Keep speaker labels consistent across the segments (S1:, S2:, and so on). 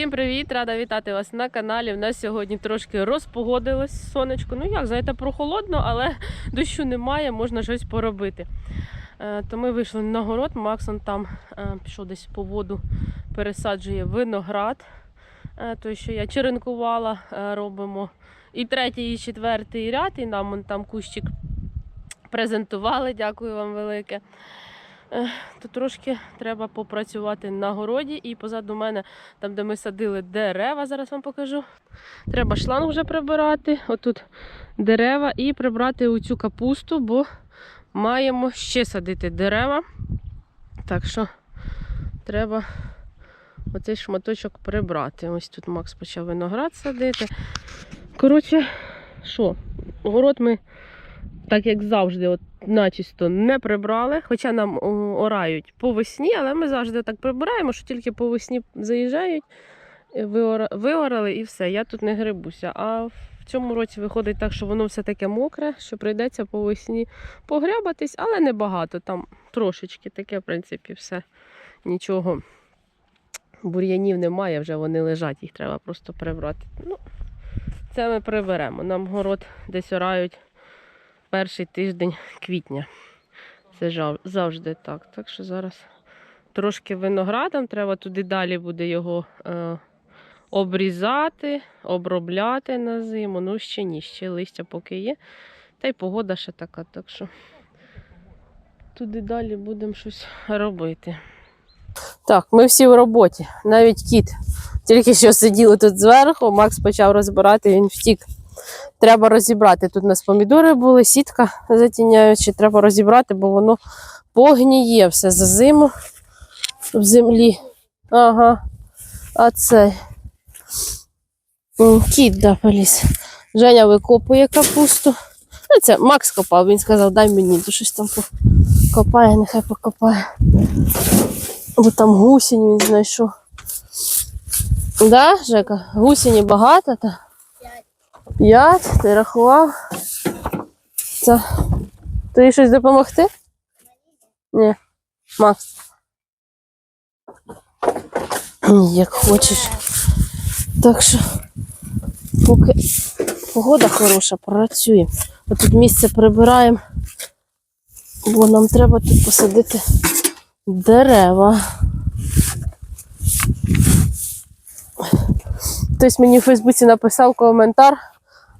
S1: Всім привіт! Рада вітати вас на каналі. У нас сьогодні трошки розпогодилось сонечко. Ну як, знаєте, прохолодно, але дощу немає, можна щось поробити. Е, То ми вийшли на город. Максон там е, пішов десь по воду, пересаджує виноград. Е, Той, що я черенкувала, робимо. І третій, і четвертий ряд, і нам там кущик презентували. Дякую вам велике. То трошки треба попрацювати на городі. І позаду мене, там, де ми садили дерева, зараз вам покажу. Треба шланг вже прибирати. Отут дерева і прибрати оцю капусту, бо маємо ще садити дерева. Так що треба оцей шматочок прибрати. Ось тут Макс почав виноград садити. Коротше, що, город ми, так як завжди, от начисто не прибрали, хоча нам о,орають по весні, але ми завжди так прибираємо, що тільки по весні заїжджають, е, виорали і все. Я тут не грибуся. А в цьому році виходить так, що воно все таке мокре, що прийдеться по весні погрябатись, але не багато. Там трошечки таке, в принципі, все. Нічого. Бур'янів немає, вже вони лежать, їх треба просто прибрати. Ну, це ми приберемо. Нам город десь орають перший тиждень квітня. Це завжди так. Так що зараз трошки виноградом, треба туди далі буде його е, обрізати, обробляти на зиму. Ну, ще ні, ще листя поки є. Та й погода ще така, так що туди далі будемо щось робити. Так, ми всі в роботі, навіть кіт. Тільки що сиділи тут зверху, Макс почав розбирати, він втік. Треба розібрати. Тут у нас помідори були, сітка затіняючи, треба розібрати, бо воно погніє все за зиму в землі. Ага. А це кіт да, поліз. Женя викопує капусту. Ну, це Макс копав, він сказав, дай мені, то щось там покопає, нехай покопає. Бо там гусінь він знайшов. Да, Жека? Гусені багато, та? П'ять, ти рахував? Це. Тобі щось допомогти? Ні. Макс. Як хочеш. Так що, поки погода хороша, працюємо. А тут місце прибираємо, бо нам треба тут посадити дерева. Хтось мені в Фейсбуці написав коментар.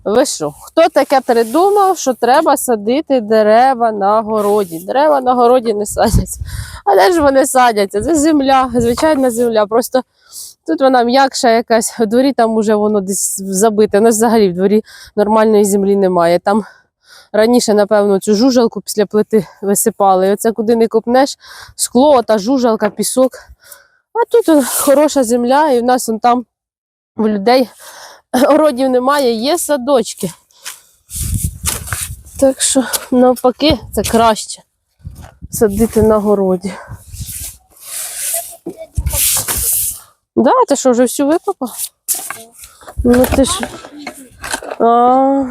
S1: Ви що? Хто таке придумав, що треба садити дерева на городі? Дерева на городі не садяться. А де ж вони садяться? Це земля, звичайна земля. Просто тут вона м'якша якась, в дворі там уже воно десь забите. У нас взагалі в дворі нормальної землі немає. Там раніше, напевно, цю жужалку після плити висипали. І оце куди не копнеш, скло, та жужалка, пісок. А тут хороша земля, і в нас он там в людей городів немає, є садочки. Так що, навпаки, це краще садити на городі. Да, ти що, вже всю викопав? Ну ти ж. А,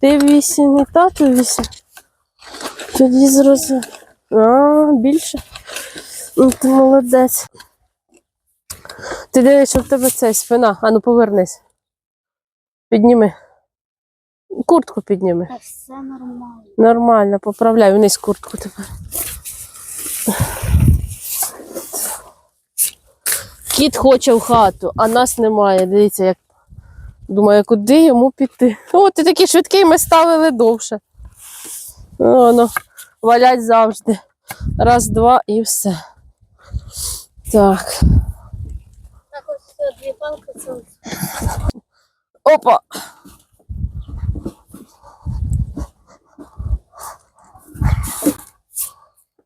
S1: ти вісім, і тато вісім. Тоді зразу. А, більше. Ну, ти молодець. Ти дивись, що в тебе це спина. Ану, повернись. Підніми. Куртку підніми.
S2: Та все нормально.
S1: Нормально, поправляй вниз куртку тепер. Кіт хоче в хату, а нас немає. Дивіться, як думаю, куди йому піти. О, ти такий швидкий, ми ставили довше. О, ну, валять завжди. Раз, два і все. Так.
S2: Дві палки це.
S1: Опа!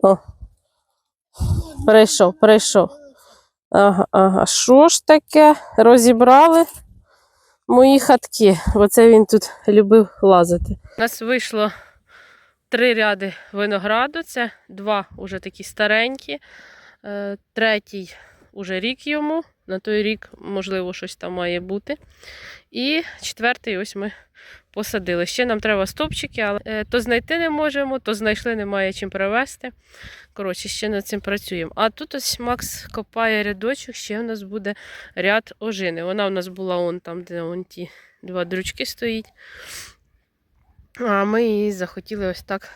S1: О. Прийшов, прийшов. Ага, ага. Що ж таке? Розібрали мої хатки. Оце він тут любив лазити. У нас вийшло три ряди винограду. Це два уже такі старенькі. Е, Третій уже рік йому. На той рік, можливо, щось там має бути. І четвертий ось ми посадили. Ще нам треба стопчики, але е, то знайти не можемо, то знайшли, немає чим привезти. Коротше, ще над цим працюємо. А тут ось Макс копає рядочок, ще в нас буде ряд ожини. Вона в нас була он там, де он ті два дрючки стоїть. А ми її захотіли ось так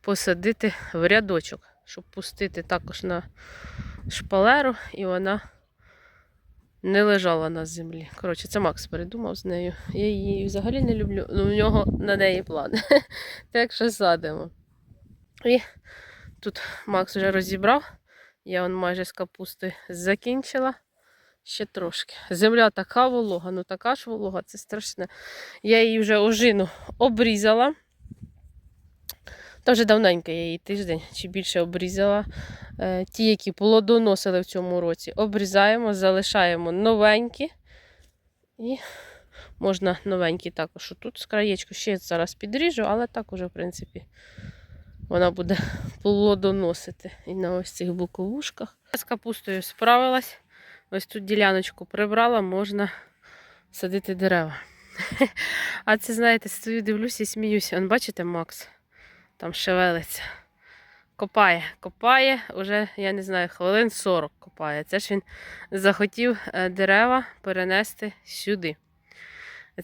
S1: посадити в рядочок, щоб пустити також на шпалеру, і вона не лежала на землі. Коротше, це Макс передумав з нею. Я її взагалі не люблю, ну у нього на неї плани. Так що садимо. І тут Макс вже розібрав. Я он майже з капусти закінчила. Ще трошки. Земля така волога, ну така ж волога, це страшне. Я її вже ожину обрізала. Та вже давненько я її тиждень чи більше обрізала. Е, Ті, які плодоносили в цьому році, обрізаємо, залишаємо новенькі. І можна новенькі також тут з краєчку. Ще зараз підріжу, але так уже, в принципі, вона буде плодоносити і на ось цих боковушках. З капустою справилась. Ось тут діляночку прибрала, можна садити дерева. А це, знаєте, стою, дивлюся і сміюся. Он, бачите, Макс? Там шевелиться. Копає, копає, уже, я не знаю, хвилин 40 копає. Це ж він захотів е, дерева перенести сюди.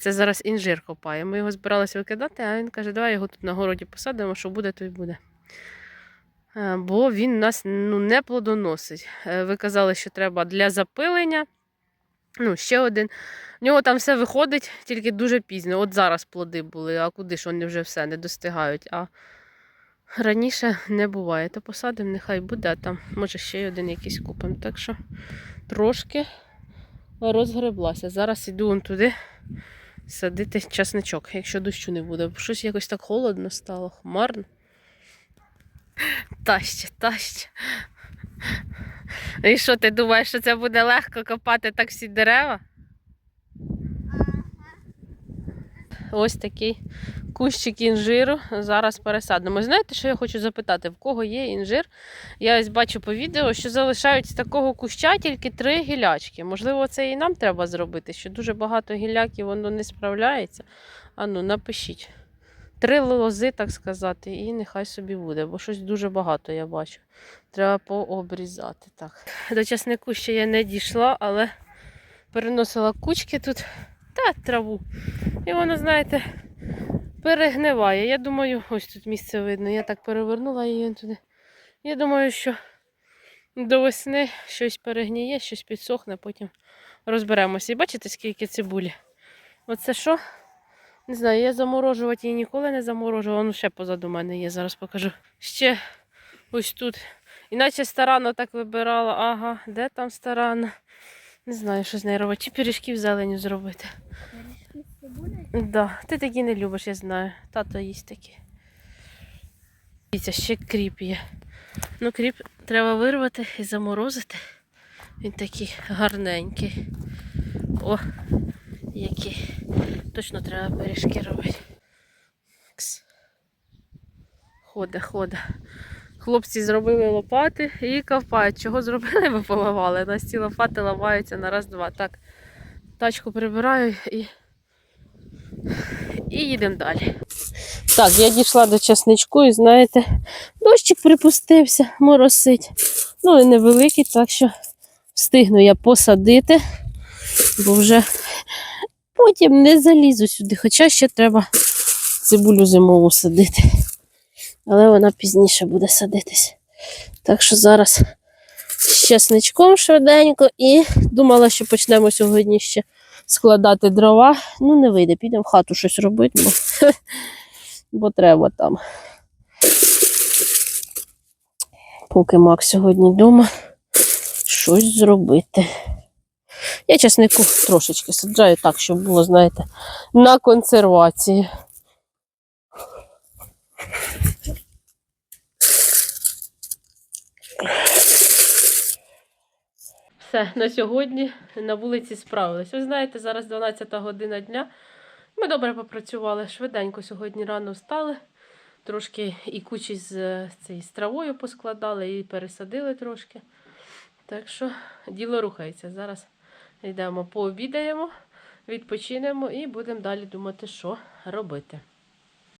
S1: Це зараз інжир копає. Ми його збиралися викидати, а він каже, давай його тут на городі посадимо, що буде, то й буде. Е, Бо він нас ну, не плодоносить. Е, Ви казали, що треба для запилення. Ну, ще один. В нього там все виходить, тільки дуже пізно. От зараз плоди були, а куди ж вони вже все не достигають. А раніше не буває. То посадимо, нехай буде, а там може ще й один якийсь купимо. Так що трошки розгреблася. Зараз іду он туди садити часничок, якщо дощу не буде. Бо щось якось так холодно стало, хмарно. Таще, таще. І що ти думаєш, що це буде легко копати так всі дерева? Ось такий кущик інжиру. Зараз пересадимо. Знаєте, що я хочу запитати? В кого є інжир? Я ось бачу по відео, що залишають з такого куща тільки три гілячки. Можливо, це і нам треба зробити, що дуже багато гіляків воно не справляється. Ану, напишіть. Три лози, так сказати, і нехай собі буде, бо щось дуже багато я бачу. Треба пообрізати. Так. До часнику ще я не дійшла, але переносила кучки тут та траву. І воно, знаєте, перегниває. Я думаю, ось тут місце видно. Я так перевернула її туди. Я думаю, що до весни щось перегніє, щось підсохне, потім розберемося. І бачите, скільки цибулі? Оце що? Не знаю, я заморожувати її ніколи не заморожувала. Ну, ще позаду мене є, зараз покажу. Ще ось тут. Іначе старанно так вибирала. Ага, де там старанно? Не знаю, що з нею робити. Чи пиріжків зеленю зробити.
S2: Цибулею?
S1: Да, ти такі не любиш, я знаю. Тато їсть такі. Дивіться, ще кріп є. Ну, кріп треба вирвати і заморозити. Він такий гарненький. О, який. Точно треба пиріжки робити. Хода, хода. Хлопці зробили лопати і копають. Чого зробили, ви поламали. У ці лопати ламаються на раз-два. Так, тачку прибираю і і їдемо далі. Так, я дійшла до часничку і знаєте, дощик припустився, моросить. Ну і невеликий, так що встигну я посадити, бо вже потім не залізу сюди. Хоча ще треба цибулю зимову садити. Але вона пізніше буде садитись. Так що зараз з часничком швиденько і думала, що почнемо сьогодні ще складати дрова. Ну, не вийде, підемо в хату щось робити, бо, бо треба там. Поки Макс сьогодні вдома, щось зробити. Я часнику трошечки саджаю так, щоб було, знаєте, на консервації. Все, на сьогодні на вулиці справились. Ви знаєте, зараз 12 година дня. Ми добре попрацювали. Швиденько сьогодні рано встали. Трошки і кучі з, цією травою поскладали і пересадили трошки. Так що діло рухається. Зараз Йдемо, пообідаємо, відпочинемо і будемо далі думати, що робити.